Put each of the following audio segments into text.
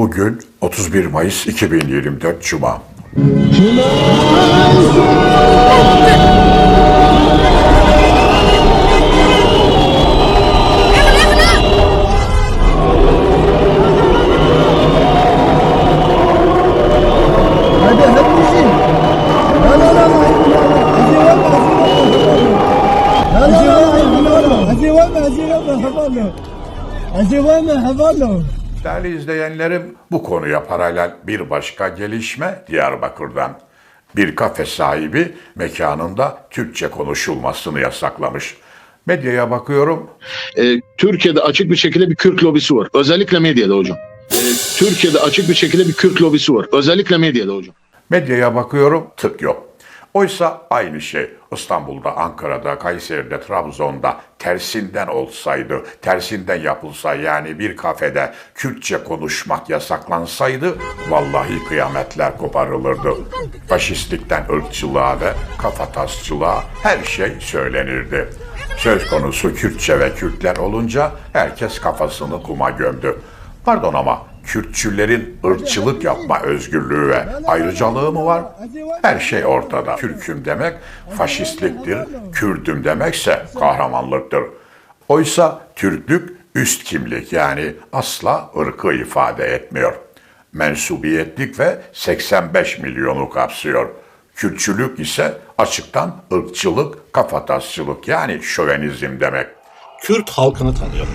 Bugün 31 Mayıs 2024 Cuma. Hadi la la. Acı var mı? Acı var mı? Acı var mı? Acı var mı? Değerli izleyenlerim, bu konuya paralel bir başka gelişme Diyarbakır'dan. Bir kafe sahibi mekanında Türkçe konuşulmasını yasaklamış. Medyaya bakıyorum, e, Türkiye'de açık bir şekilde bir Kürt lobisi var. Özellikle medyada hocam. E, Türkiye'de açık bir şekilde bir Kürt lobisi var. Özellikle medyada hocam. medyaya bakıyorum, tık yok. Oysa aynı şey İstanbul'da, Ankara'da, Kayseri'de, Trabzon'da tersinden olsaydı, tersinden yapılsa yani bir kafede Kürtçe konuşmak yasaklansaydı vallahi kıyametler koparılırdı. Faşistlikten ırkçılığa ve kafatasçılığa her şey söylenirdi. Söz konusu Kürtçe ve Kürtler olunca herkes kafasını kuma gömdü. Pardon ama Kürtçülerin ırkçılık yapma özgürlüğü ve ayrıcalığı mı var? Her şey ortada. Türk'üm demek faşistliktir, Kürdüm demekse kahramanlıktır. Oysa Türklük üst kimlik yani asla ırkı ifade etmiyor. Mensubiyetlik ve 85 milyonu kapsıyor. Kürtçülük ise açıktan ırkçılık, kafatasçılık yani şövenizm demek. Kürt halkını tanıyorum.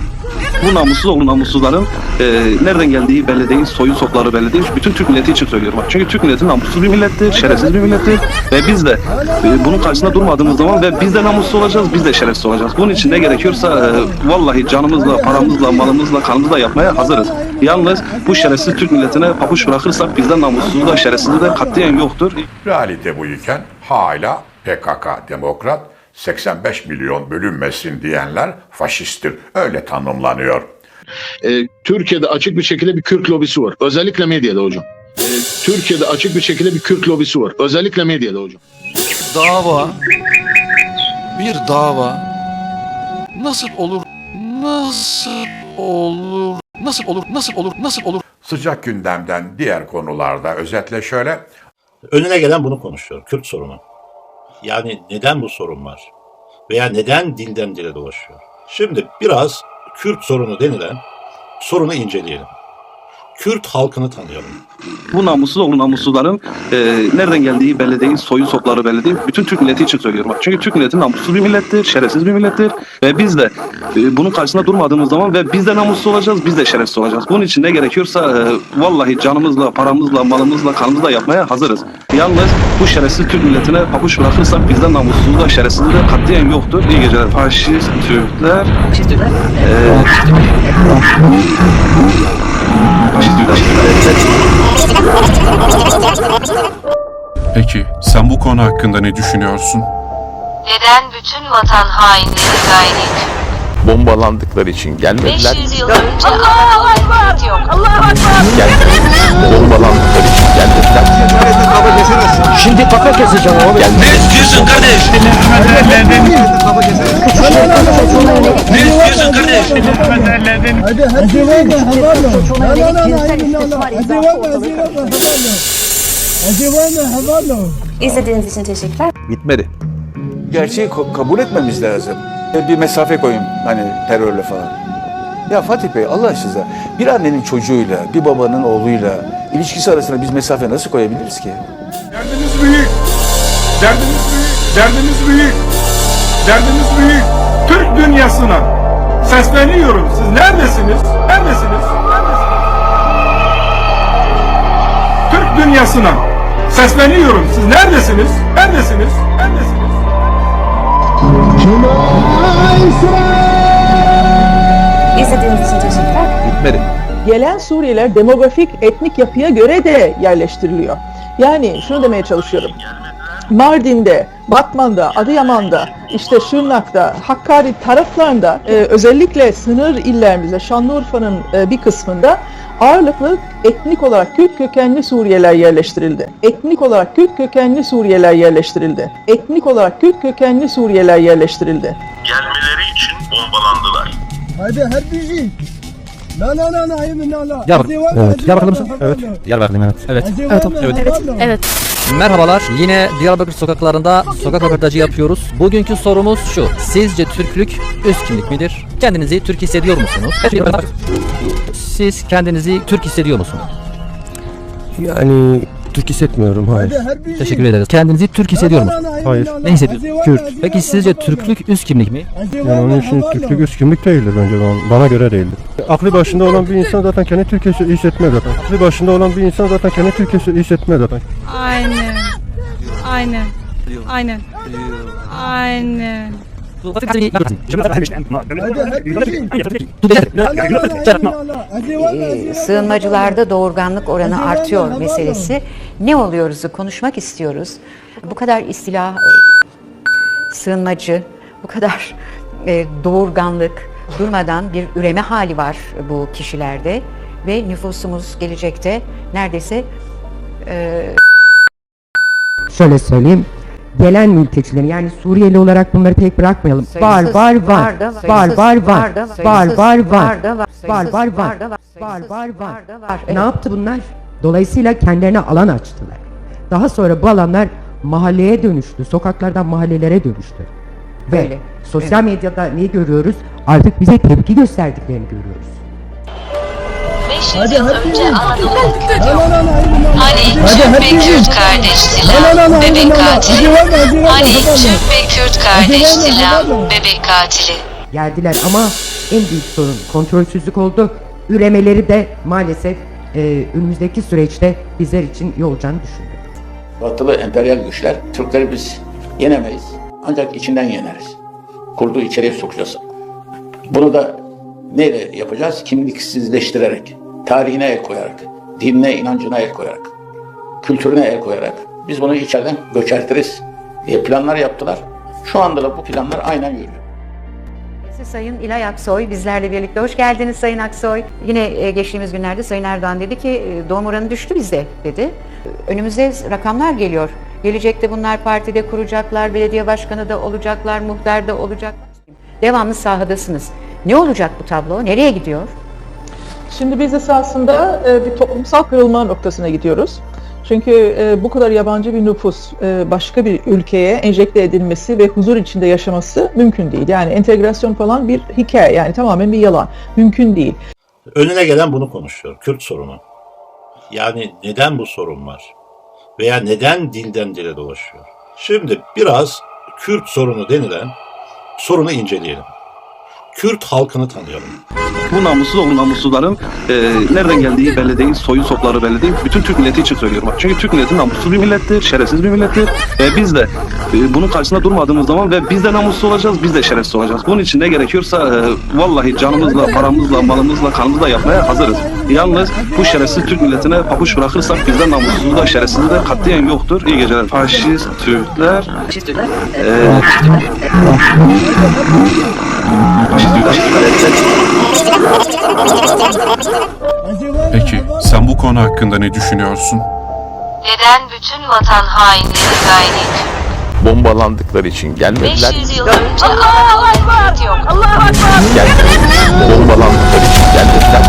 Bu namussuz oğlu namussuzların e, nereden geldiği belli değil, soyu sopları belli değil. Bütün Türk milleti için söylüyorum. Bak. Çünkü Türk milleti namussuz bir millettir, şerefsiz bir millettir. Ve biz de e, bunun karşısında durmadığımız zaman ve biz de namussuz olacağız, biz de şerefsiz olacağız. Bunun için ne gerekiyorsa e, vallahi canımızla, paramızla, malımızla, kanımızla yapmaya hazırız. Yalnız bu şerefsiz Türk milletine papuç bırakırsak bizden namussuz da şerefsiz de katliyen yoktur. Realite bu iken hala PKK demokrat 85 milyon bölünmesin diyenler faşisttir. Öyle tanımlanıyor. E, Türkiye'de açık bir şekilde bir Kürt lobisi var. Özellikle medyada hocam. E, Türkiye'de açık bir şekilde bir Kürt lobisi var. Özellikle medyada hocam. dava bir dava nasıl olur nasıl olur nasıl olur nasıl olur nasıl olur Sıcak gündemden diğer konularda özetle şöyle Önüne gelen bunu konuşuyor. Kürt sorunu. Yani neden bu sorun var? Veya neden dilden dile dolaşıyor? Şimdi biraz Kürt sorunu denilen sorunu inceleyelim. Kürt halkını tanıyorum. Bu namussuz oğlu namussuzların e, nereden geldiği belli değil, soyu sopları belli değil. Bütün Türk milleti için söylüyorum. Çünkü Türk milleti namussuz bir millettir, şerefsiz bir millettir. Ve biz de e, bunun karşısında durmadığımız zaman ve biz de namussuz olacağız, biz de şerefsiz olacağız. Bunun için ne gerekiyorsa e, vallahi canımızla, paramızla, malımızla, kanımızla yapmaya hazırız. Yalnız bu şerefsiz Türk milletine papuç bırakırsak bizden namussuz da şerefsiz de katliyen yoktur. İyi geceler. Faşist Türkler. E, faşist Türkler. Peki sen bu konu hakkında ne düşünüyorsun? Neden bütün vatan hainleri gayri bombalandıkları için gelmediler. 500 yıl önce Anadolu'da Kürt yok. Gelmediler. Bombalandıkları için gelmediler. Şimdi kafa keseceğim oğlum. Gelmediler. Ne istiyorsun kardeş? Ne istiyorsun kardeş? Hadi hadi var mı? Havalı. La la la. Hadi mı? Hadi var mı? Havalı. Hadi var mı? Havalı. İzlediğiniz için teşekkürler. Bitmedi. gerçeği kabul etmemiz lazım. Bir mesafe koyun hani terörle falan. Ya Fatih Bey Allah aşkına bir annenin çocuğuyla, bir babanın oğluyla ilişkisi arasında biz mesafe nasıl koyabiliriz ki? Derdimiz büyük. Derdimiz büyük. Derdimiz büyük. Derdimiz büyük. Türk dünyasına sesleniyorum. Siz neredesiniz? Neredesiniz? Neredesiniz? Türk dünyasına sesleniyorum. Siz neredesiniz? Neredesiniz? Neredesiniz? İzlediğiniz için teşekkürler. Bitmedi. Gelen Suriyeliler demografik etnik yapıya göre de yerleştiriliyor. Yani şunu demeye çalışıyorum. Mardin'de, Batman'da, Adıyaman'da, işte Şırnak'ta, Hakkari taraflarında e, özellikle sınır illerimizde Şanlıurfa'nın e, bir kısmında ağırlıklı etnik olarak Kürt kökenli Suriyeliler yerleştirildi. Etnik olarak Kürt kökenli Suriyeliler yerleştirildi. Etnik olarak Kürt kökenli Suriyeliler yerleştirildi. Gelmeleri için bombalandılar. Hadi hepsi. Evet. Diyarbakırlı mısın? Evet. Diyarbakırlıyım evet. Evet. Evet. Evet. Evet. Merhabalar. Yine Diyarbakır sokaklarında sokak röportajı yapıyoruz. Bugünkü sorumuz şu. Sizce Türklük üst kimlik midir? Kendinizi Türk hissediyor musunuz? Siz kendinizi Türk hissediyor musunuz? Yani Türk hissetmiyorum hayır. Teşekkür ederiz. Kendinizi Türk hissediyor musunuz? Hayır. Ne hissediyorsunuz? Kürt. Peki sizce Türklük üst kimlik mi? Yani onun için Türklük üst kimlik değildir bence bana, bana göre değildir. Aklı başında olan bir insan zaten kendi Türk his- hissetmez zaten. Aklı başında olan bir insan zaten kendi Türk his- hissetmez zaten. Aynen. Aynen. Aynen. Aynen. Sığınmacılarda doğurganlık oranı artıyor meselesi. Ne oluyoruzu konuşmak istiyoruz. Bu kadar istila, sığınmacı, bu kadar e, doğurganlık durmadan bir üreme hali var bu kişilerde ve nüfusumuz gelecekte neredeyse e, Şöyle söyleyeyim. Gelen mültecilerin yani Suriyeli olarak bunları tek bırakmayalım. Var sayısız var var. Var var var. var Var var var. Var var var. Var var var. var. Ne yaptı bunlar? Dolayısıyla kendilerine alan açtılar. Daha sonra bu alanlar mahalleye dönüştü. Sokaklardan mahallelere dönüştü. Ve Öyle. sosyal medyada ne görüyoruz? Artık bize tepki gösterdiklerini görüyoruz. 500 yıl önce Anadolu'da Kürt yok. Hani Türk ve Kürt bebek katili. Hani Türk ve Kürt bebek katili. geldiler ama en büyük sorun kontrolsüzlük oldu. Üremeleri de maalesef e, önümüzdeki süreçte bizler için iyi olacağını düşünüyorum. Batılı emperyal güçler Türkleri biz yenemeyiz. Ancak içinden yeneriz. Kurdu içeriye sokacağız. Bunu da neyle yapacağız? Kimliksizleştirerek, tarihine el koyarak, dinine, inancına el koyarak, kültürüne el koyarak. Biz bunu içeriden göçertiriz diye planlar yaptılar. Şu anda da bu planlar aynen yürüyor. Sayın İlay Aksoy bizlerle birlikte. Hoş geldiniz Sayın Aksoy. Yine e, geçtiğimiz günlerde Sayın Erdoğan dedi ki e, doğum oranı düştü bizde dedi. Önümüzde rakamlar geliyor. Gelecekte bunlar partide kuracaklar, belediye başkanı da olacaklar, muhtar da olacak. Devamlı sahadasınız. Ne olacak bu tablo? Nereye gidiyor? Şimdi biz esasında e, bir toplumsal kırılma noktasına gidiyoruz. Çünkü e, bu kadar yabancı bir nüfus e, başka bir ülkeye enjekte edilmesi ve huzur içinde yaşaması mümkün değil. Yani entegrasyon falan bir hikaye yani tamamen bir yalan. Mümkün değil. Önüne gelen bunu konuşuyor. Kürt sorunu. Yani neden bu sorun var? Veya neden dilden dile dolaşıyor? Şimdi biraz Kürt sorunu denilen sorunu inceleyelim. Kürt halkını tanıyalım. Bu namussuz oğlu namussuzların e, nereden geldiği belli değil, soyu sopları belli değil. Bütün Türk milleti için söylüyorum. bak. Çünkü Türk milleti namussuz bir millettir, şerefsiz bir millettir. Ve biz de e, bunun karşısında durmadığımız zaman ve biz de namussuz olacağız, biz de şerefsiz olacağız. Bunun için ne gerekiyorsa e, vallahi canımızla, paramızla, malımızla, kanımızla yapmaya hazırız. Yalnız bu şerefsiz Türk milletine papuç bırakırsak bizden namussuzluğu da şerefsizliği de katiyen yoktur. İyi geceler. Faşist Türkler e, Peki sen bu konu hakkında ne düşünüyorsun? Neden bütün vatan hainleri gayri? Bombalandıkları için gelmediler. 500 yıl önce Anadolu'da Kürt yok. Gelmediler. Bombalandıkları için gelmediler.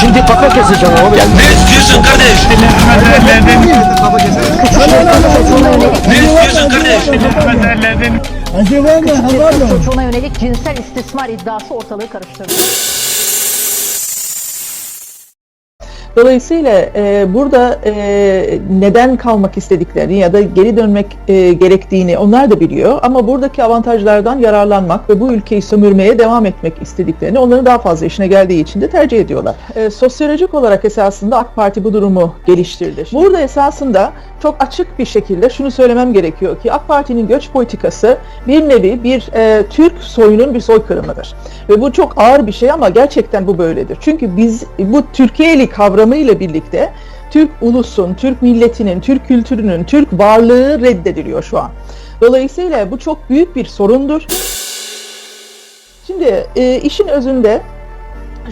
Şimdi kafa keseceğim abi. Gelmediler. istiyorsun kardeş? Ne istiyorsun kardeş? Çocuğuna yönelik cinsel istismar iddiası ortalığı karıştırdı. Dolayısıyla e, burada e, neden kalmak istediklerini ya da geri dönmek e, gerektiğini onlar da biliyor. Ama buradaki avantajlardan yararlanmak ve bu ülkeyi sömürmeye devam etmek istediklerini onların daha fazla işine geldiği için de tercih ediyorlar. E, sosyolojik olarak esasında AK Parti bu durumu geliştirdi. Burada esasında çok açık bir şekilde şunu söylemem gerekiyor ki AK Parti'nin göç politikası bir nevi bir e, Türk soyunun bir soykırımıdır. Ve bu çok ağır bir şey ama gerçekten bu böyledir. Çünkü biz bu Türkiye'li kavramıyla birlikte Türk ulusun, Türk milletinin, Türk kültürünün, Türk varlığı reddediliyor şu an. Dolayısıyla bu çok büyük bir sorundur. Şimdi e, işin özünde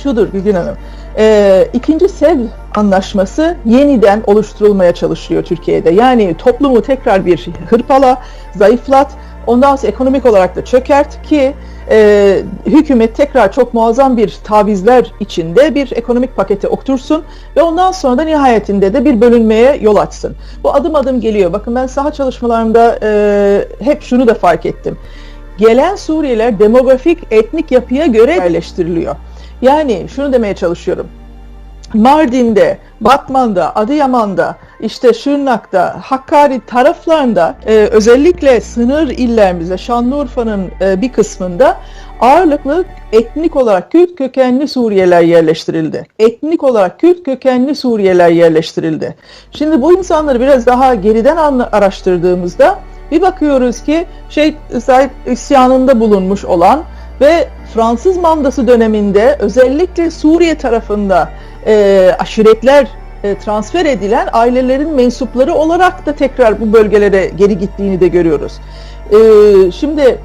şudur Gülgün Hanım. E, ikinci sev anlaşması yeniden oluşturulmaya çalışılıyor Türkiye'de. Yani toplumu tekrar bir hırpala, zayıflat, ondan sonra ekonomik olarak da çökert ki e, hükümet tekrar çok muazzam bir tavizler içinde bir ekonomik pakete otursun ve ondan sonra da nihayetinde de bir bölünmeye yol açsın. Bu adım adım geliyor. Bakın ben saha çalışmalarımda e, hep şunu da fark ettim. Gelen Suriyeliler demografik etnik yapıya göre yerleştiriliyor. Yani şunu demeye çalışıyorum. Mardin'de, Batman'da, Adıyaman'da, işte Şırnak'ta, Hakkari taraflarında e, özellikle sınır illerimizde Şanlıurfa'nın e, bir kısmında ağırlıklı etnik olarak Kürt kökenli Suriyeliler yerleştirildi. Etnik olarak Kürt kökenli Suriyeliler yerleştirildi. Şimdi bu insanları biraz daha geriden araştırdığımızda bir bakıyoruz ki şey Said isyanında bulunmuş olan ve Fransız mandası döneminde özellikle Suriye tarafında e, aşiretler e, transfer edilen ailelerin mensupları olarak da tekrar bu bölgelere geri gittiğini de görüyoruz. E, şimdi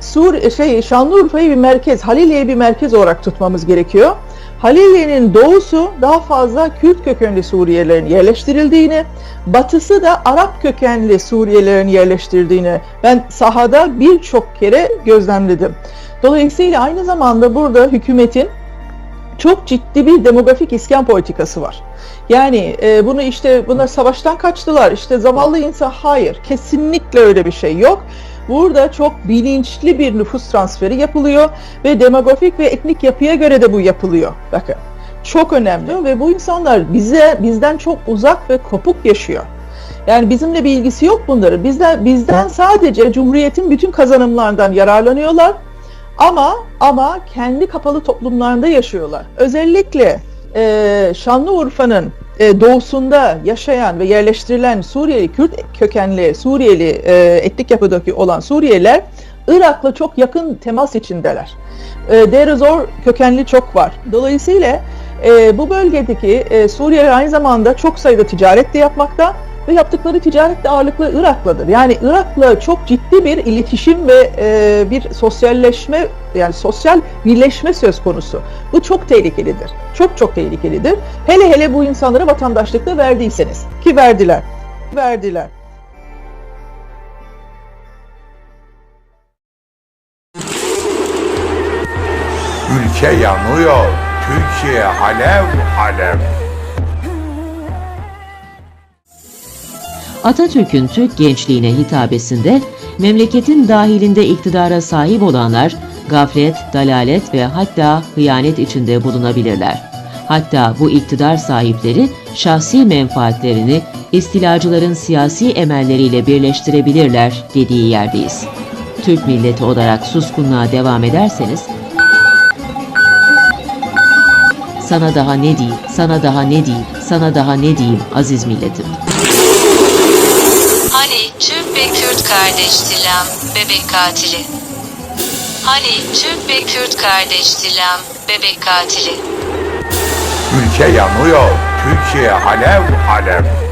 Sur şey Şanlıurfa'yı bir merkez, Haliliye'yi bir merkez olarak tutmamız gerekiyor. Haliliye'nin doğusu daha fazla Kürt kökenli Suriyelilerin yerleştirildiğini, batısı da Arap kökenli Suriyelilerin yerleştirdiğini ben sahada birçok kere gözlemledim. Dolayısıyla aynı zamanda burada hükümetin çok ciddi bir demografik iskan politikası var. Yani e, bunu işte bunlar savaştan kaçtılar. İşte zavallı insan hayır. Kesinlikle öyle bir şey yok. Burada çok bilinçli bir nüfus transferi yapılıyor ve demografik ve etnik yapıya göre de bu yapılıyor. Bakın. Çok önemli ve bu insanlar bize bizden çok uzak ve kopuk yaşıyor. Yani bizimle bir ilgisi yok bunların. Bizden bizden sadece Cumhuriyet'in bütün kazanımlarından yararlanıyorlar. Ama ama kendi kapalı toplumlarında yaşıyorlar. Özellikle e, Şanlıurfa'nın e, doğusunda yaşayan ve yerleştirilen Suriyeli, Kürt kökenli Suriyeli e, etnik yapıdaki olan Suriyeliler Irak'la çok yakın temas içindeler. E, Deir Zor kökenli çok var. Dolayısıyla e, bu bölgedeki e, Suriyeliler aynı zamanda çok sayıda ticaret de yapmakta ve yaptıkları ticaret de ağırlıklı Irak'ladır. Yani Irak'la çok ciddi bir iletişim ve e, bir sosyalleşme yani sosyal birleşme söz konusu. Bu çok tehlikelidir. Çok çok tehlikelidir. Hele hele bu insanlara vatandaşlık da verdiyseniz ki verdiler. Verdiler. Ülke yanıyor. Türkiye alev alev. Atatürk'ün Türk gençliğine hitabesinde memleketin dahilinde iktidara sahip olanlar gaflet, dalalet ve hatta hıyanet içinde bulunabilirler. Hatta bu iktidar sahipleri şahsi menfaatlerini istilacıların siyasi emelleriyle birleştirebilirler dediği yerdeyiz. Türk milleti olarak suskunluğa devam ederseniz sana daha ne diyeyim, sana daha ne diyeyim, sana daha ne diyeyim aziz milletim. Türk ve Kürt kardeşti lan, bebek katili. Hani Türk ve Kürt kardeşti lan, bebek katili. Ülke yanıyor. Türkiye alev alev.